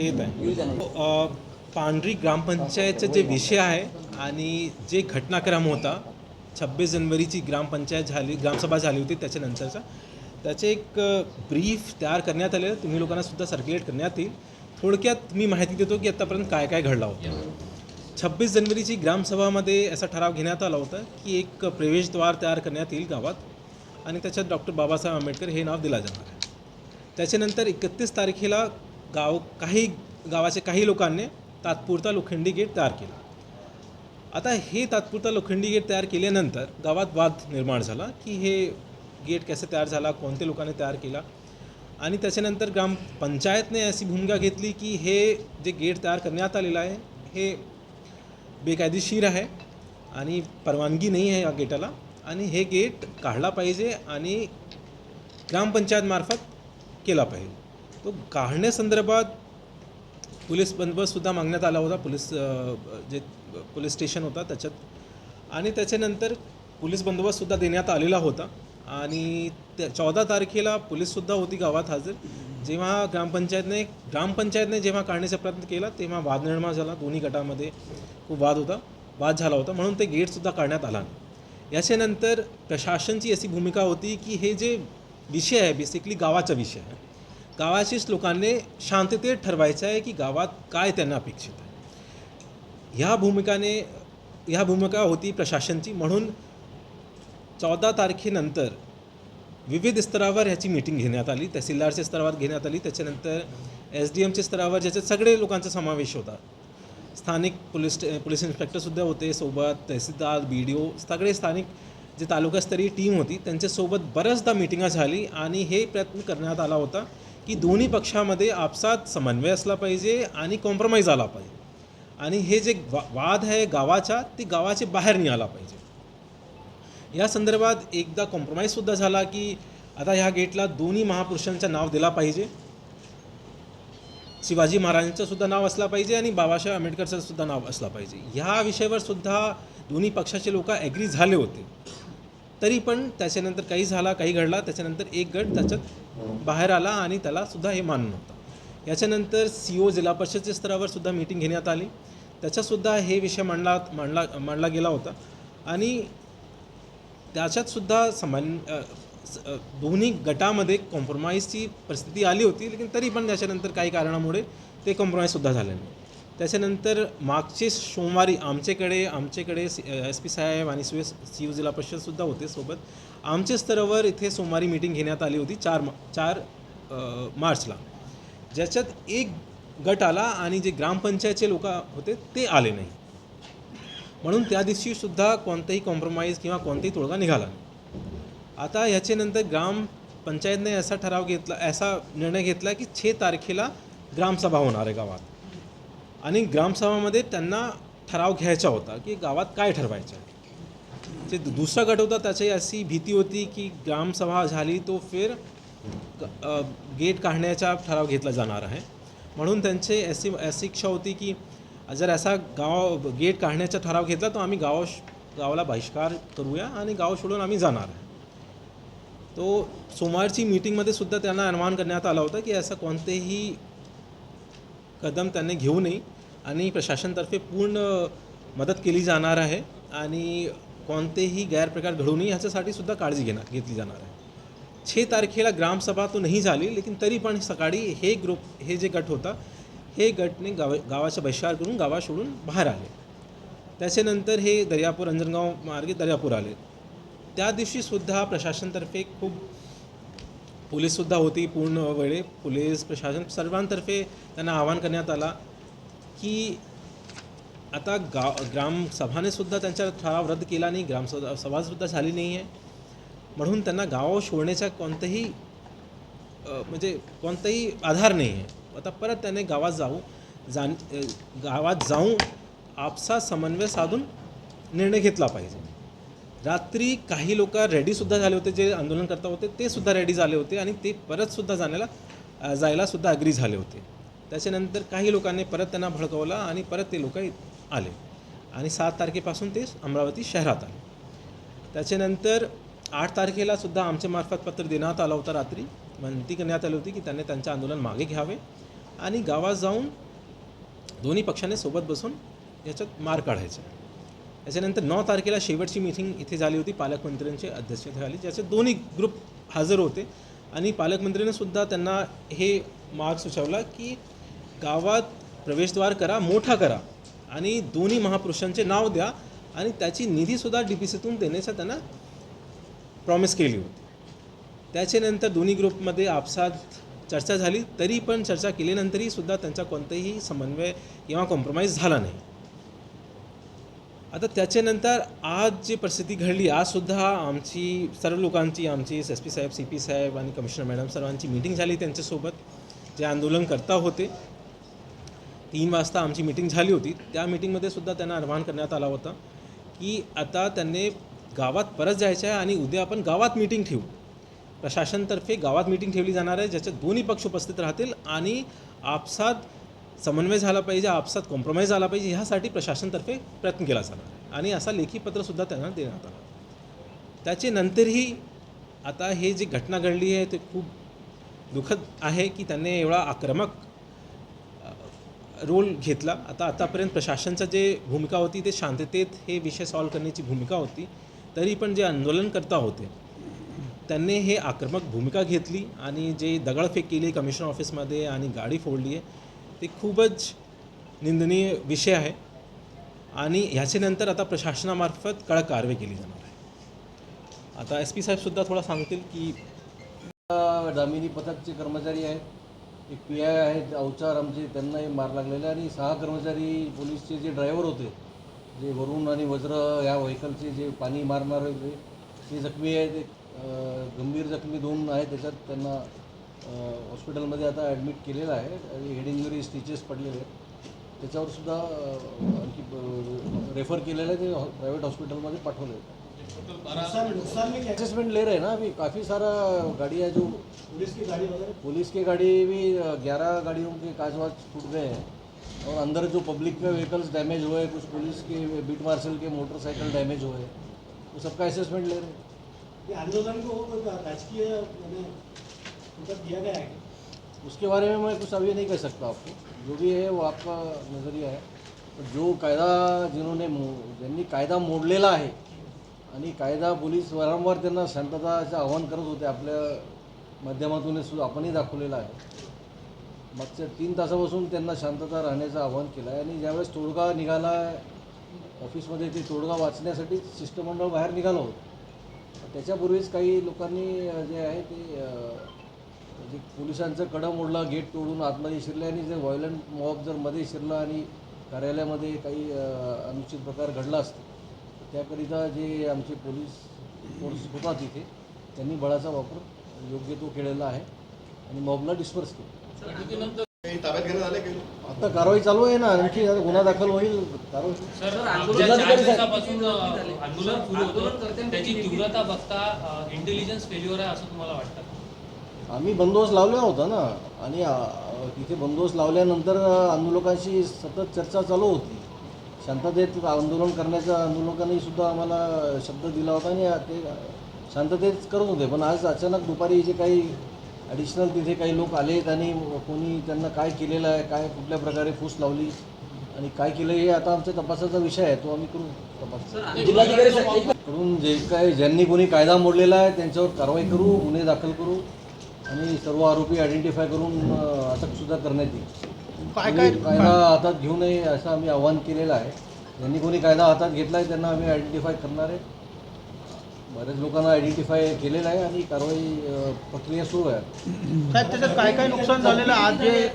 येत आहे. पांढरी ग्रामपंचायतचा जे विषय आहे आणि जे घटनाक्रम होता छब्बीस जनवरीची ग्रामपंचायत झाली ग्रामसभा झाली होती त्याच्यानंतरचा. त्याचे एक ब्रीफ तयार करण्यात आले तुम्ही लोकांना सुद्धा सर्क्युलेट करण्यात येईल. थोडक्यात मी माहिती देतो की आत्तापर्यंत काय काय घडलं होतं. छब्बीस जनवरीची ग्रामसभामध्ये असा ठराव घेण्यात आला होता की एक प्रवेशद्वार तयार करण्यात येईल गावात आणि त्याच्यात डॉक्टर बाबासाहेब आंबेडकर हे नाव दिलं जाणार आहे. त्याच्यानंतर एकतीस तारखेला गाव काही गावाच्या काही लोकांनी तात्पुरता लोखंडी गेट तयार केला. आता हे तात्पुरता लोखंडी गेट तयार केल्यानंतर गावात वाद निर्माण झाला की हे गेट कसे तयार झाला कोणत्या लोकांनी तयार केला? आणि त्याच्यानंतर ग्रामपंचायतने अशी भूमिका घेतली की हे जे गेट तयार करण्यात आलेलं आहे हे बेकायदेशीर आहे आणि परवानगी नाही आहे या गेटाला. आणि हे गेट काढला पाहिजे आणि ग्रामपंचायतमार्फत केला पाहिजे. तो काढण्यासंदर्भात पोलीस बंदोबस्तसुद्धा मागण्यात आला होता. पोलीस जे पोलीस स्टेशन होता त्याच्यात. आणि त्याच्यानंतर पोलीस बंदोबस्तसुद्धा देण्यात आलेला होता. आणि त्या चौदा तारखेला पोलीससुद्धा होती गावात हजर. जेव्हा ग्रामपंचायतने ग्रामपंचायतने जेव्हा काढण्याचा प्रयत्न केला तेव्हा वाद निर्माण झाला. दोन्ही गटामध्ये खूप वाद होता. वाद झाला होता. म्हणून ते गेटसुद्धा काढण्यात आला नाही. याच्यानंतर प्रशासनची अशी भूमिका होती की हे जे विषय आहे बेसिकली गावाचा विषय आहे. गावाशीच लोकांनी शांततेत ठरवायचं आहे की गावात काय त्यांना अपेक्षित आहे. ह्या भूमिकाने ह्या भूमिका होती प्रशासनची. म्हणून चौदा तारखेनंतर विविध स्तरावर ह्याची मीटिंग घेण्यात आली. तहसीलदारच्या स्तरावर घेण्यात आली. त्याच्यानंतर एस डी एमच्या स्तरावर ज्याच्यात सगळे लोकांचा समावेश होता. स्थानिक पोलीस पोलीस इन्स्पेक्टरसुद्धा होते. सोबत तहसीलदार बी डी ओ सगळे स्थानिक जे तालुकास्तरीय टीम होती त्यांच्यासोबत बऱ्याचदा मिटिंगा झाली आणि हे प्रयत्न करण्यात आला होता. की दोन्ही पक्षामध्ये आपसात समन्वय असला पाहिजे आणि कॉम्प्रोमाइज आला पाहिजे. आणि हे जे वा वाद आहे गावाचा ते गावाचे बाहेर निघाला आला पाहिजे. या संदर्भात एकदा कॉम्प्रोमाइजसुद्धा झाला की आता ह्या गेटला दोन्ही महापुरुषांचं नाव दिला पाहिजे. शिवाजी महाराजांचं सुद्धा नाव असला पाहिजे आणि बाबासाहेब आंबेडकरचं सुद्धा नाव असला पाहिजे. ह्या विषयावर सुद्धा दोन्ही पक्षाचे लोक ॲग्री झाले होते. तरी पण त्याच्यानंतर काही झाला काही घडला त्याच्यानंतर एक गट त्याच्यात बाहेर आला आणि त्याला सुद्धा हे मान नव्हतं याच्यानंतर सी ओ जिल्हा परिषदच्या स्तरावर सुद्धा मीटिंग घेण्यात आली. त्याच्यातसुद्धा हे विषय मांडला मांडला मांडला गेला होता. आणि त्याच्यातसुद्धा समान दोन्ही गटामध्ये कॉम्प्रोमाइजची परिस्थिती आली होती लेकिन तरी पण त्याच्यानंतर काही कारणामुळे ते कॉम्प्रोमाइजसुद्धा झाले नाही. त्याच्यानंतर मागचे सोमवारी आमच्याकडे आमच्याकडे एस पी साहेब आणि सी सी यू जिल्हा परिषदसुद्धा होते सोबत. आमच्या स्तरावर इथे सोमवारी मीटिंग घेण्यात आली होती चार मा चार मार्चला. ज्याच्यात एक गट आला आणि जे ग्रामपंचायतचे लोक होते ते आले नाही. म्हणून त्या दिवशी सुद्धा कोणताही कॉम्प्रोमाइज किंवा कोणताही तोडगा निघाला आता ह्याच्यानंतर ग्रामपंचायतने असा ठराव घेतला असा निर्णय घेतला की छे तारखेला ग्रामसभा होणार आहे गावात. आणि ग्रामसभामध्ये त्यांना ठराव घ्यायचा होता की गावात काय ठरवायचं आहे. जे दुसरा गट होता त्याची अशी भीती होती की ग्रामसभा झाली तो फिर गेट काढण्याचा ठराव घेतला जाणार आहे. म्हणून त्यांचे अशी अशी इच्छा होती की जर असा गाव गेट काढण्याचा ठराव घेतला तर आम्ही गाव गावाला बहिष्कार करूया आणि गाव सोडून आम्ही जाणार आहे. तो सोमवारची मीटिंगमध्ये सुद्धा त्यांना अनुमान करण्यात आलं होतं की असं कोणतेही कदम त्यांनी घेऊ नये आणि प्रशासनतर्फे पूर्ण मदत केली जाणार आहे आणि कोणतेही गैरप्रकार घडू नये ह्याच्यासाठी सुद्धा काळजी घेणार घेतली जाणार आहे. छे तारखेला ग्रामसभा तो नाही झाली लेकिन तरी पण सकाळी हे ग्रुप हे जे गट होता हे गटने गाव गावाचा बहिष्कार करून गावा सोडून बाहेर आले. त्याच्यानंतर हे दर्यापूर अंजनगाव मार्गे दर्यापूर आले. त्या दिवशीसुद्धा प्रशासनतर्फे खूप पोलीससुद्धा होती पूर्ण वेळे. पोलीस प्रशासन सर्वांतर्फे त्यांना आवाहन करण्यात आला की आता गाव ग्रामसभाने सुद्धा त्यांचा ठराव रद्द केला नाही ग्रामसभा सभासुद्धा झाली नाही आहे. म्हणून त्यांना गाव सोडण्याचा कोणताही म्हणजे कोणताही आधार नाही आहे. आता परत त्याने गावात जाऊ जाण गावात जाऊन आपसा समन्वय साधून निर्णय घेतला पाहिजे. रात्री काही लोक रेडीसुद्धा झाले होते जे आंदोलन करता होते ते सुद्धा रेडी झाले होते आणि ते परतसुद्धा जाण्याला जायलासुद्धा जायला सुद्धा अग्री झाले होते. त्याच्यानंतर काही लोकांनी परत त्यांना भडकवला आणि परत ते लोक आले. आणि सात तारखेपासून ते अमरावती शहरात आले. त्याच्यानंतर आठ तारखेला सुद्धा आमच्या मार्फत पत्र देण्यात आलं होतं रात्री. विनंती करण्यात आली होती की त्यांनी त्यांचं आंदोलन मागे घ्यावे आणि गावात जाऊन दोन्ही पक्षाने सोबत बसून याच्यात मार काढायचा. त्याच्यानंतर नऊ तारखेला शेवटची मीटिंग इथे झाली होती पालकमंत्र्यांची अध्यक्षतेखाली ज्याचे दोन्ही ग्रुप हजर होते. आणि पालकमंत्र्यांनी सुद्धा त्यांना हे मार्ग सुचवला की गावात प्रवेशद्वार करा मोठा करा आणि दोन्ही महापुरुषांचे नाव द्या आणि त्याची निधीसुद्धा डी पी सीतून देण्याचा त्यांना प्रॉमिस केली होती. त्याच्यानंतर दोन्ही ग्रुपमध्ये आपसात चर्चा झाली तरी पण चर्चा केल्यानंतरही सुद्धा त्यांचा कोणताही समन्वय किंवा कॉम्प्रोमाइज झाला नाही. आता त्याच्यानंतर आज जी परिस्थिती घडली आजसुद्धा आमची सर्व लोकांची आमची एस पी साहेब सी पी साहेब आणि कमिशनर मॅडम सर्वांची मीटिंग झाली त्यांच्यासोबत. जे आंदोलनकर्ता होते तीन वाजता आमची मीटिंग झाली होती. त्या मीटिंगमध्ये सुद्धा त्यांना आवाहन करण्यात आला होता की आता त्यांनी गावात परत जायचं आहे आणि उद्या आपण गावात मीटिंग ठेवू. प्रशासनतर्फे गावात मीटिंग ठेवली जाणार आहे ज्याच्यात दोन्ही पक्ष उपस्थित राहतील आणि आपसात समन्वय झाला पाहिजे आपसात कॉम्प्रोमाइज झाला पाहिजे ह्यासाठी प्रशासनतर्फे प्रयत्न केला जाणार. आणि असा लेखीपत्रसुद्धा त्यांना देण्यात आला. त्याचे नंतरही आता हे जी घटना घडली आहे ते खूप दुःखद आहे की त्यांनी एवढा आक्रमक रोल घेतला. आता आतापर्यंत प्रशासनचं जे भूमिका होती ते शांततेत हे विषय सॉल्व करण्याची भूमिका होती. तरी पण जे आंदोलनकर्ता होते त्यांनी हे आक्रमक भूमिका घेतली आणि जे दगडफेक केली कमिशनर ऑफिसमध्ये आणि गाडी फोडली आहे ते खूपच निंदनीय विषय आहे. आणि ह्याच्यानंतर आता प्रशासनामार्फत कडक कारवाई केली जाणार आहे. आता एस पी साहेबसुद्धा थोडा सांगतील की दामिनी पथकचे कर्मचारी आहेत एक पी आय आहेत अवचार आमचे त्यांनाही मार लागलेला आहे. आणि सहा कर्मचारी पोलीसचे जे ड्रायव्हर होते जे वरुण आणि वज्र या व्हेकलचे जे पाणी मारणारे होते ते जखमी आहेत. गंभीर जखमी दोन आहेत त्याच्यात त्यांना हॉस्पिटलमध्ये आता ॲडमिट केलेलं आहे. आणि हेड इंजुरी स्टिचेस पडलेले आहेत. त्याच्यावर सुद्धा आणखी रेफर केलेलं आहे. ते प्रायव्हेट हॉस्पिटलमध्ये पाठवलं आहे. असेसमेंट ले रहे हैं ना अभी. काफ़ी सारा गाड़ी है जो पुलिस की गाड़ी वगैरह? पुलिस की गाड़ी भी ग्यारह गाड़ियों के कांच वाच टूट गए हैं। और अंदर जो पब्लिक के व्हीकल्स डैमेज हुए कुछ पुलिस के बीट मार्शल के मोटरसाइकिल डैमेज हुए वो सबका असेसमेंट ले रहे हैं। ये आंदोलन को राजकीय मैंने दिया गया है। उसके बारे में मैं कुछ अभी नहीं कह सकता आपको। जो भी है वो आपका नज़रिया है। जो कायदा जिन्होंने मो ज्यांनी कायदा मोडलेला आहे आणि कायदा पोलीस वारंवार त्यांना शांतताचं आव्हान करत होते आपल्या माध्यमातून सुद्धा आपणही दाखवलेलं आहे. मागच्या तीन तासापासून त्यांना शांतता राहण्याचं आव्हान केलं आहे. आणि ज्यावेळेस तोडगा निघाला ऑफिसमध्ये ते तोडगा वाचण्यासाठी शिष्टमंडळ बाहेर निघालं होतं. त्याच्यापूर्वीच काही लोकांनी जे आहे ते अ, जे पोलिसांचं कडं मोडलं गेट तोडून आतमध्ये शिरले आणि जे व्हायलंट मॉब जर मध्ये शिरलं आणि कार्यालयामध्ये काही अनुचित प्रकार घडला असतो त्याकरिता जे आमचे पोलीस फोर्स होता तिथे त्यांनी बळाचा वापर योग्य तो केलेला आहे आणि मॉबला डिस्पर्स केलं. आता कारवाई चालू आहे ना आणखी गुन्हा दाखल होईल कारवाई त्याची तीव्रता बघता इंटेलिजन्स फेल्युअर आहे असं तुम्हाला वाटतं? आम्ही बंदोबस्त लावला होता ना. आणि तिथे बंदोबस्त लावल्यानंतर आंदोलकांशी सतत चर्चा चालू होती. शांततेत आंदोलन करण्याचा आंदोलकांनी सुद्धा आम्हाला शब्द दिला होता आणि ते शांततेत करत होते. पण आज अचानक दुपारी जे काही ॲडिशनल तिथे काही लोक आलेत आणि कोणी त्यांना काय केलेलं आहे काय कुठल्या प्रकारे फूस लावली आणि काय केलं हे आता आमच्या तपासाचा विषय आहे. तो आम्ही करू तपास. करून जे काय ज्यांनी कोणी कायदा मोडलेला आहे त्यांच्यावर कारवाई करू गुन्हे दाखल करू. आणि सर्व आरोपी आयडेंटिफाय करून अटकसुद्धा करण्यात येईल. काय कोणी कायदा हातात घेऊ नये असं आम्ही आवाहन केलेलं आहे. ज्यांनी कोणी कायदा हातात घेतला आहे त्यांना आम्ही आयडेंटिफाय करणार आहे. बऱ्याच लोकांना आयडेंटिफाय केलेलं आहे आणि कारवाई प्रक्रिया सुरू आहे. साहेब त्याच्यात काय काय नुकसान झालेलं? आज जे